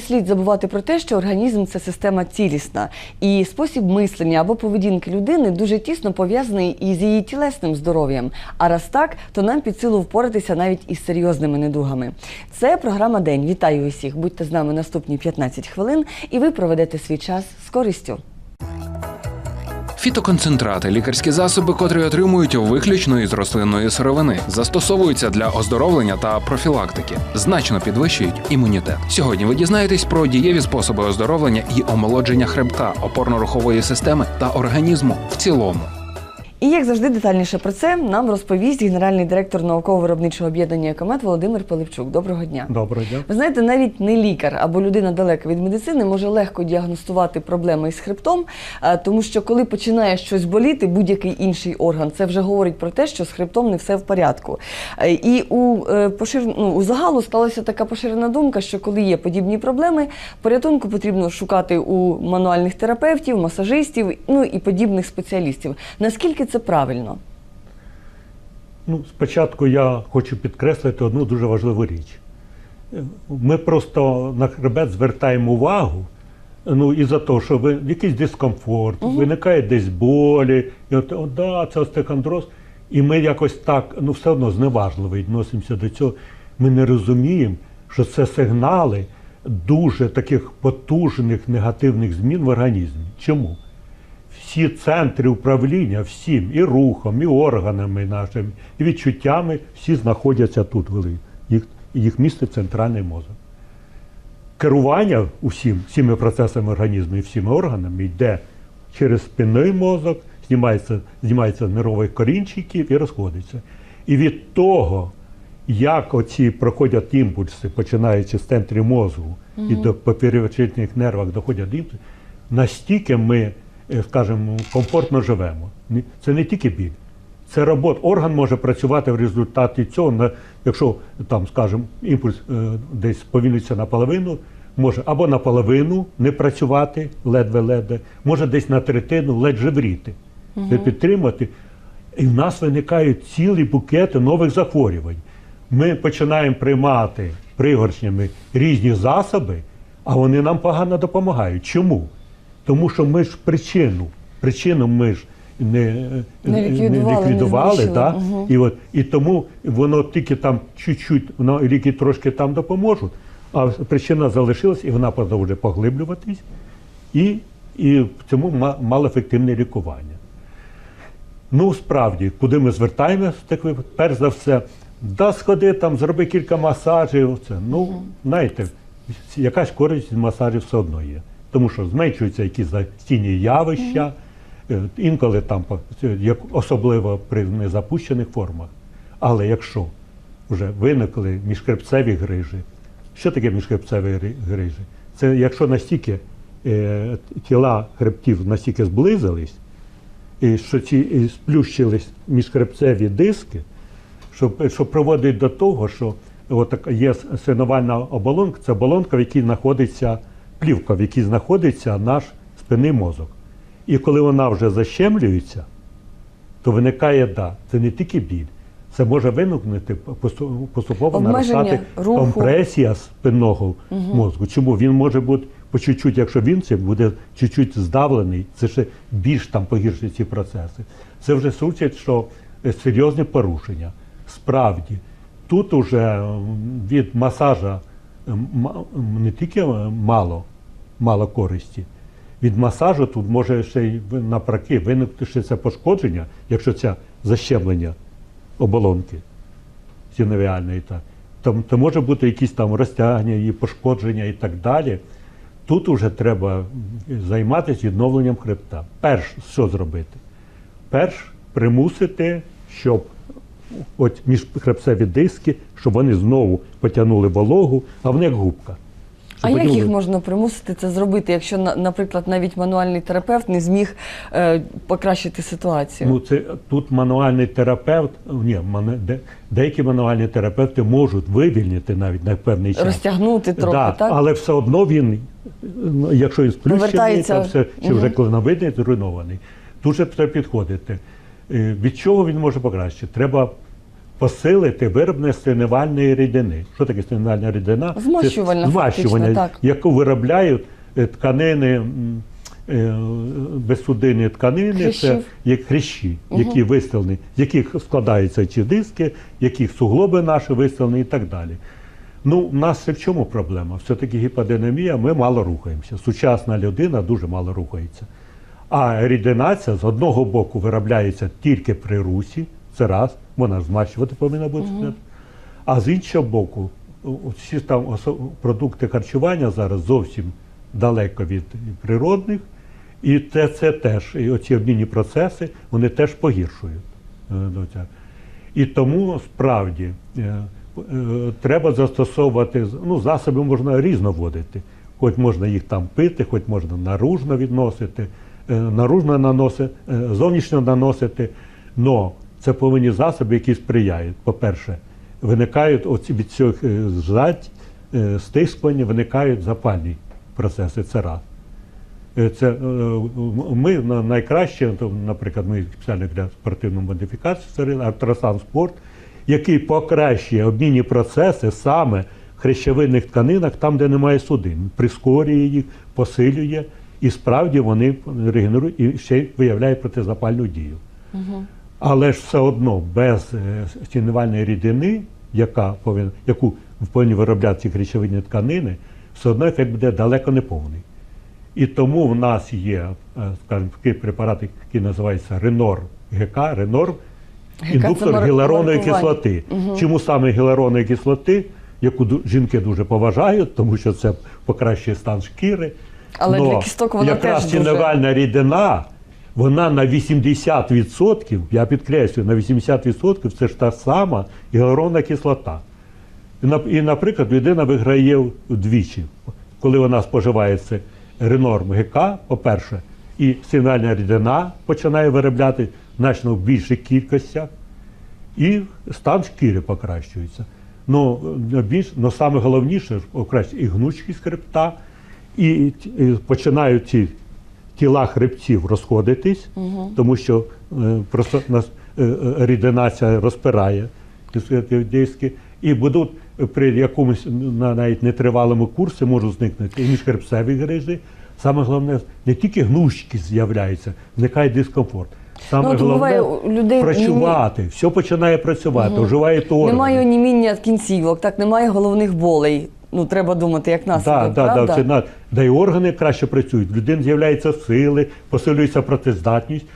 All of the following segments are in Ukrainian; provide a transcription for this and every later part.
слід забувати про те, що організм це система цілісна, і спосіб мислення або поведінки людини дуже тісно пов'язаний із її тілесним здоров'ям. А раз так, то нам під силу впоратися навіть із серйозними недугами. Це програма День. Вітаю усіх. Будьте з нами наступні 15 хвилин, і ви проведете свій час з користю. Фітоконцентрати лікарські засоби, котрі отримують виключно із рослинної сировини, застосовуються для оздоровлення та профілактики, значно підвищують імунітет. Сьогодні ви дізнаєтесь про дієві способи оздоровлення і омолодження хребта, опорно-рухової системи та організму в цілому. І як завжди, детальніше про це нам розповість генеральний директор науково-виробничого об'єднання «Екомет» Володимир Пилипчук. Доброго дня. Доброго дня. Ви знаєте, навіть не лікар або людина далека від медицини може легко діагностувати проблеми із хребтом, е, тому що коли починає щось боліти, будь-який інший орган, це вже говорить про те, що з хребтом не все в порядку. Е, І у е, пошир... ну, у загалу сталася така поширена думка, що коли є подібні проблеми, порятунку потрібно шукати у мануальних терапевтів, масажистів, ну і подібних спеціалістів. Наскільки це правильно? Ну, спочатку я хочу підкреслити одну дуже важливу річ. Ми просто на хребет звертаємо увагу, ну, із-за того, що ви, якийсь дискомфорт, виникає десь болі, і от, о, да, це остеохондроз. І ми якось так, ну, все одно зневажливо відносимося до цього. Ми не розуміємо, що це сигнали дуже таких потужних негативних змін в організмі. Чому? Всі центри управління всім, і рухом, і органами нашими, і відчуттями, всі знаходяться тут. Їх, їх місце центральний мозок. Керування усім, всіми процесами організму і всіма органами йде через спинний мозок, знімається, знімається з нервових корінчиків і розходиться. І від того, як оці проходять імпульси, починаючи з центрів мозку і до поперечних нервах доходять імпульси, настільки ми, скажімо, комфортно живемо. Це не тільки біль. Це робота. Орган може працювати в результаті цього, якщо там, скажімо, імпульс е, десь повільниться наполовину, може або наполовину не працювати ледве-ледве, може десь на третину ледь жевріти, не підтримати. І в нас виникають цілі букети нових захворювань. Ми починаємо приймати пригоршнями різні засоби, а вони нам погано допомагають. Чому? Тому що ми ж причину, причину ми ж не, Не ліквідували, не ліквідували знищили. да? Мгм. і, от, і тому воно тільки там чуть-чуть, воно ліки трошки там допоможуть, а причина залишилась і вона продовжує поглиблюватись, і, і в цьому ма- малоефективне лікування. Ну, справді, куди ми звертаємося, так ви, перш за все, да сходи там, зроби кілька масажів. Це, ну, знаєте, якась користь від масажів все одно є. Тому що зменшуються якісь застійні явища, е, інколи там, особливо при незапущених формах. Але якщо вже виникли міжхребцеві грижі, що таке міжхребцеві грижі? Це якщо настільки е, тіла хребтів настільки зблизились, і що ці і сплющились міжхребцеві диски, що, що проводить до того, що от є синувальна оболонка, це оболонка, в якій знаходиться плівка, в якій знаходиться наш спинний мозок. І коли вона вже защемлюється, то виникає да, це не тільки біль. Це може виникнути поступово наростати руху. компресія спинного мозку. Чому він може бути по чуть-чуть, якщо він це буде чуть-чуть здавлений, це ще більш там погіршить ці процеси. Це вже сучить, що е, серйозне порушення. Справді, тут уже від масажа не тільки е, мало, мало користі. Від масажу тут може ще й навпаки виникнути ще це пошкодження, якщо це защемлення оболонки синовіальної, так, то, то може бути якісь там розтягнення, і пошкодження і так далі. Тут уже треба займатися відновленням хребта. Перш що зробити? Перш примусити, щоб от міжхребцеві диски, щоб вони знову потягнули вологу, а вони як губка. А як їх можна примусити це зробити, якщо, на- наприклад, навіть мануальний терапевт не зміг е, покращити ситуацію? Ну, це тут мануальний терапевт, ні, де, деякі мануальні терапевти можуть вивільнити навіть на певний час. Розтягнути трохи, да, так? Але все одно він, ну, якщо він сплющений, то все, чи вже клиновидний, зруйнований. Тут же треба підходити. Е, Від чого він може покращити? Треба посилити вироблення стеневальної рідини. Що таке стеневальна рідина? Змащувальна фактично, так. яку виробляють е, тканини. е, Безсудинні тканини це як хрящі, які виставлені, з яких складаються ці диски, яких суглоби наші виставлені і так далі. Ну, у нас в чому проблема? Все-таки гіподинамія, ми мало рухаємося. Сучасна людина дуже мало рухається. А рідина ця з одного боку виробляється тільки при русі, це раз, вона змащувати повинна бути. А з іншого боку, всі там продукти харчування зараз зовсім далеко від природних, і це, це теж, і оці обмінні процеси, вони теж погіршують. е, цього. І тому справді е, е, треба застосовувати ну, засоби можна різно вводити. Хоч можна їх там пити, хоч можна наружно відносити, наружно наносити, зовнішньо наносити. Но це повинні засоби, які сприяють. По-перше, виникають оці від цих е, зжать, е, стискування, виникають запальні процеси. Це раз. Е, Це ми найкраще, наприклад, ми спеціально для спортивної модифікації створили Артросан Спорт, який покращує обмінні процеси саме в хрящовинних тканинах, там, де немає судин, прискорює їх, посилює, і справді вони регенерують і ще й виявляють протизапальну дію. Але ж все одно без е, стінувальної рідини, яка повинна, яку повинні виробляти ці речовинні тканини, все одно ефект буде далеко не повний. І тому в нас є, е, скажімо, такий препарат, який називається Ренор ГК, Ренор, індуктор маркування. кислоти. Чому саме гіалуронової кислоти, яку жінки дуже поважають, тому що це покращує стан шкіри. Але Но для кісток вона якраз теж дуже- рідина, вона на 80%, я підкреслюю, на 80% це ж та сама гіалуронна кислота. І, наприклад, людина виграє вдвічі, коли вона споживає це ренорм ГК, по-перше, і сигнальна рідина починає виробляти значно в більших кількостях, і стан шкіри покращується. Ну, е, більш, ну саме головніше, і гнучкість хребта, і, і починають ці тіла хребців розходитись, тому що е, просто нас е, е, рідина ця розпирає дис- диски, і будуть при якомусь на- навіть нетривалому курсі можуть зникнути і міжхребцеві грижі. Саме головне, не тільки гнучкість з'являється, зникає дискомфорт. Саме Ну, от головне буває, людей працювати, все починає працювати, оживають органи. Немає оніміння кінцівок, так немає головних болей. Ну, треба думати, як наслідок, Да, да, правда? да, це, на- да, і органи краще працюють. В людини з'являються сили, посилюється працездатність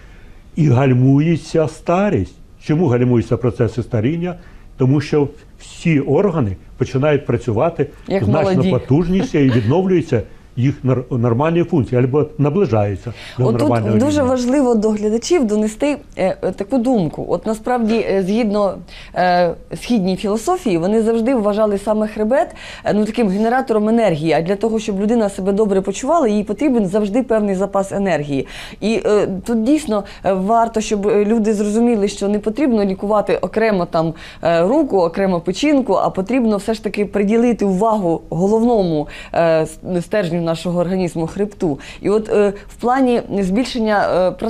і гальмується старість. Чому гальмуються процеси старіння? Тому що всі органи починають працювати Як значно молоді. потужніше і відновлюються їх нормальні функції або наближаються до От нормального тут дуже рівня. важливо до глядачів донести е, е, таку думку. От насправді, е, згідно е, східній філософії, вони завжди вважали саме хребет е, ну таким генератором енергії. А для того, щоб людина себе добре почувала, їй потрібен завжди певний запас енергії. І е, тут дійсно е, варто, щоб е, люди зрозуміли, що не потрібно лікувати окремо там е, руку, окремо печінку, а потрібно все ж таки приділити увагу головному е, стержню нашого організму хребту. І от е, в плані збільшення е,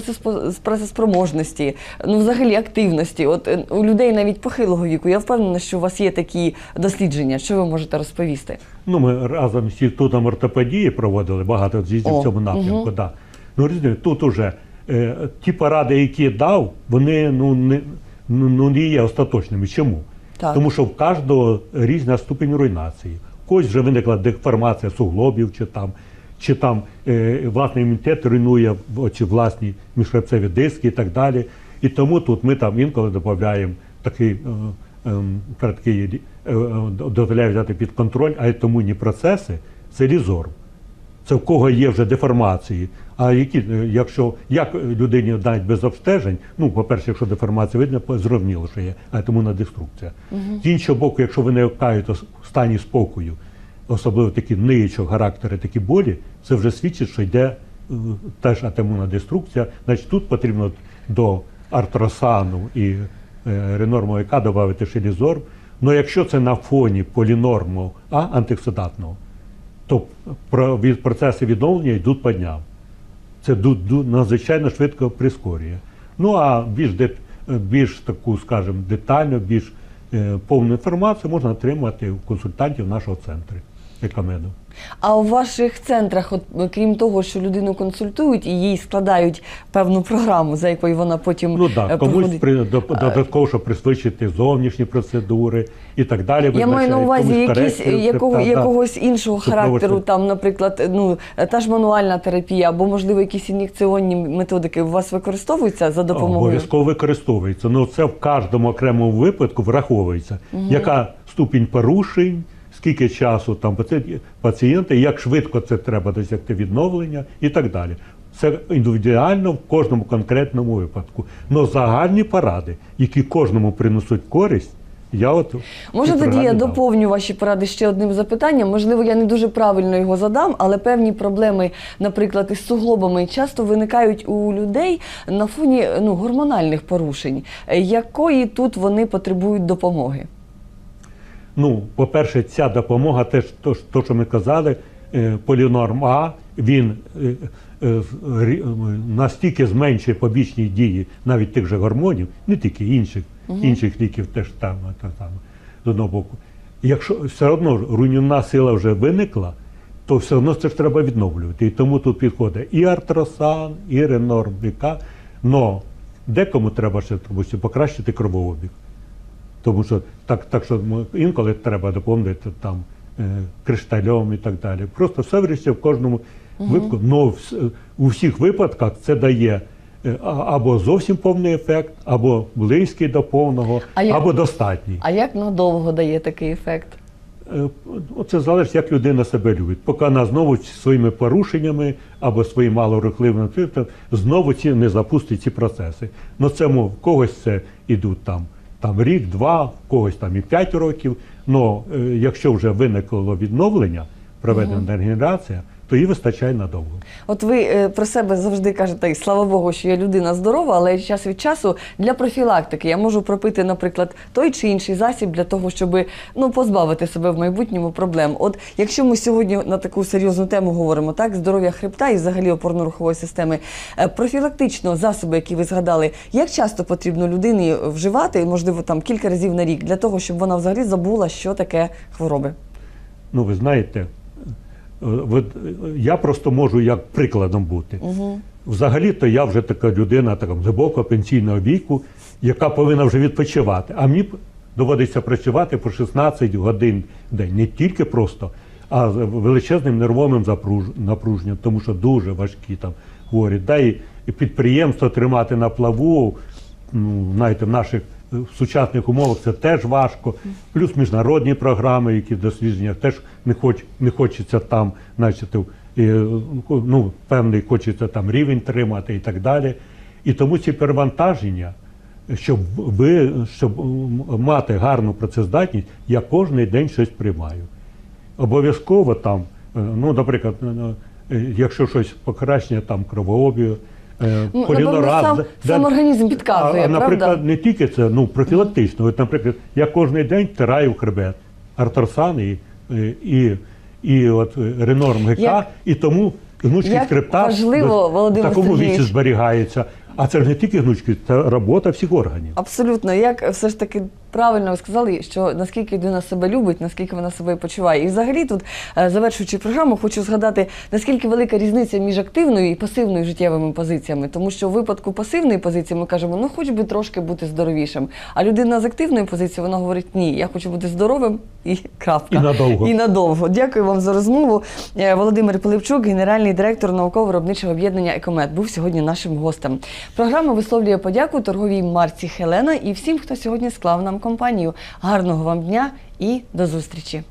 працеспроможності, ну взагалі активності, от е, у людей навіть похилого віку, я впевнена, що у вас є такі дослідження. Що ви можете розповісти? Ну, ми разом з інститутом ортопедії проводили багато з'їздів в цьому напрямку. Да. Ну, розумієте, тут уже е, ті поради, які я дав, вони ну, не, ну, ну, не є остаточними. Чому? Так. Тому що в кожного різна ступінь руйнації. Когось вже виникла деформація суглобів, чи там, чи там е, власний імунітет руйнує в- власні міжхребцеві диски і так далі. І тому тут ми там інколи додаємо такий. е, такий е, е, дозволяє взяти під контроль а тому не процеси, це лізор. Це в кого є вже деформації. А які, е, якщо як людині навіть без обстежень, ну, по-перше, якщо деформація видно, зрозуміло, що є аетомунна деструкція. З іншого боку, якщо виникають ос- в стані спокою, особливо такі ниючого характеру, такі болі, це вже свідчить, що йде е, теж атомунна деструкція. Значить, тут потрібно до артросану і е, ренорму ЕК додати ще лізор. Ну якщо це на фоні полінорму А антиоксидантного, то процеси відновлення йдуть по дням. Це надзвичайно швидко прискорює. Ну а більш, більш таку, скажімо, детально, більш е, повну інформацію можна отримати у консультантів нашого центру Екамеду. А у ваших центрах, от е, крім того, що людину консультують і їй складають певну програму, за якою вона потім Ну е, так, комусь при до- додатково, щоб пришвидшити зовнішні процедури і так далі. Я маю на увазі якісь, якого, якогось іншого характеру, там, наприклад, ну, та ж мануальна терапія, або, можливо, якісь ін'єкціонні методики у вас використовуються за допомогою? Обов'язково використовується. Ну це в кожному окремому випадку враховується. Яка ступінь порушень, скільки часу там паці- пацієнта, як швидко це треба досягти відновлення і так далі. Це індивідуально в кожному конкретному випадку. Но загальні поради, які кожному принесуть користь, я от Може, тоді я доповню ваші поради ще одним запитанням. Можливо, я не дуже правильно його задам, але певні проблеми, наприклад, із суглобами часто виникають у людей на фоні ну, гормональних порушень. Якої тут вони потребують допомоги? Ну, по-перше, ця допомога, те, ж- то, то, що ми казали, е, полінорм А, він е, е, настільки зменшує побічні дії навіть тих же гормонів, не тільки інших, інших ліків теж там, та, там, з одного боку. Якщо все одно руйнівна сила вже виникла, то все одно це ж треба відновлювати. І тому тут підходить і артросан, і ренорм БК. Но декому треба ще допустим, покращити кровообіг. Тому що так, так що інколи треба доповнити там е, криштальом і так далі. Просто все вирішується в кожному випадку. Но вс- у всіх випадках це дає е, або зовсім повний ефект, або близький до повного, А як- або достатній. А як надовго дає такий ефект? Е, Оце залежить, як людина себе любить. Поки вона знову своїми порушеннями або своїм малорухливим знову ці не запустить ці процеси. Ну це мов, когось це ідуть там, там рік, два, когось там і п'ять років. Ну якщо вже виникло відновлення, проведена регенерація, то її вистачає надовго. От ви е, про себе завжди кажете, і слава Богу, що я людина здорова, але час від часу для профілактики я можу пропити, наприклад, той чи інший засіб для того, щоб ну позбавити себе в майбутньому проблем. От якщо ми сьогодні на таку серйозну тему говоримо, так здоров'я хребта і взагалі опорно-рухової системи, е, профілактично засоби, які ви згадали, як часто потрібно людині вживати, можливо, там кілька разів на рік, для того, щоб вона взагалі забула, що таке хвороби. Ну, ви знаєте, я просто можу як прикладом бути. Взагалі-то я вже така людина така глибокого пенсійного віку, яка повинна вже відпочивати. А мені доводиться працювати по 16 годин в день. Не тільки просто, а з величезним нервовим напруженням, тому що дуже важкі там хворі. Да, і підприємство тримати на плаву, ну, знаєте, в наших е, сучасних умовах це теж важко. Плюс міжнародні програми, які дослідження, теж не, хоч, не хочеться там, значить, і, ну, певний хочеться там рівень тримати і так далі. І тому ці перевантаження, щоб ви, щоб мати гарну працездатність, я кожен день щось приймаю. Обов'язково там, е, ну, наприклад, е, е, якщо щось покращення там кровообігу, е, Ну, напевно, сам- да- сам організм підказує, а, наприклад, правда? не тільки це, ну профілактично. От, наприклад, я кожен день тираю хребет, арторсан і, і, і, і от е, ренорм ГК, Як- і тому гнучкість як хребта важливо, в такому віці зберігається. А це ж не тільки гнучкість, це робота всіх органів. Абсолютно, як все ж таки правильно ви сказали, що наскільки людина себе любить, наскільки вона себе почуває. І взагалі тут, е, завершуючи програму, хочу згадати, наскільки велика різниця між активною і пасивною життєвими позиціями. Тому що в випадку пасивної позиції ми кажемо, ну хоч би трошки бути здоровішим. А людина з активною позицією, вона говорить, ні, я хочу бути здоровим і крапка. І надовго. І надовго. Дякую вам за розмову. Е, Володимир Пилипчук, генеральний директор науково-виробничого об'єднання Екомет, був сьогодні нашим гостем. Програма висловлює подяку торговій марці Хелена і всім, хто сьогодні склав нам компанію. Гарного вам дня і до зустрічі!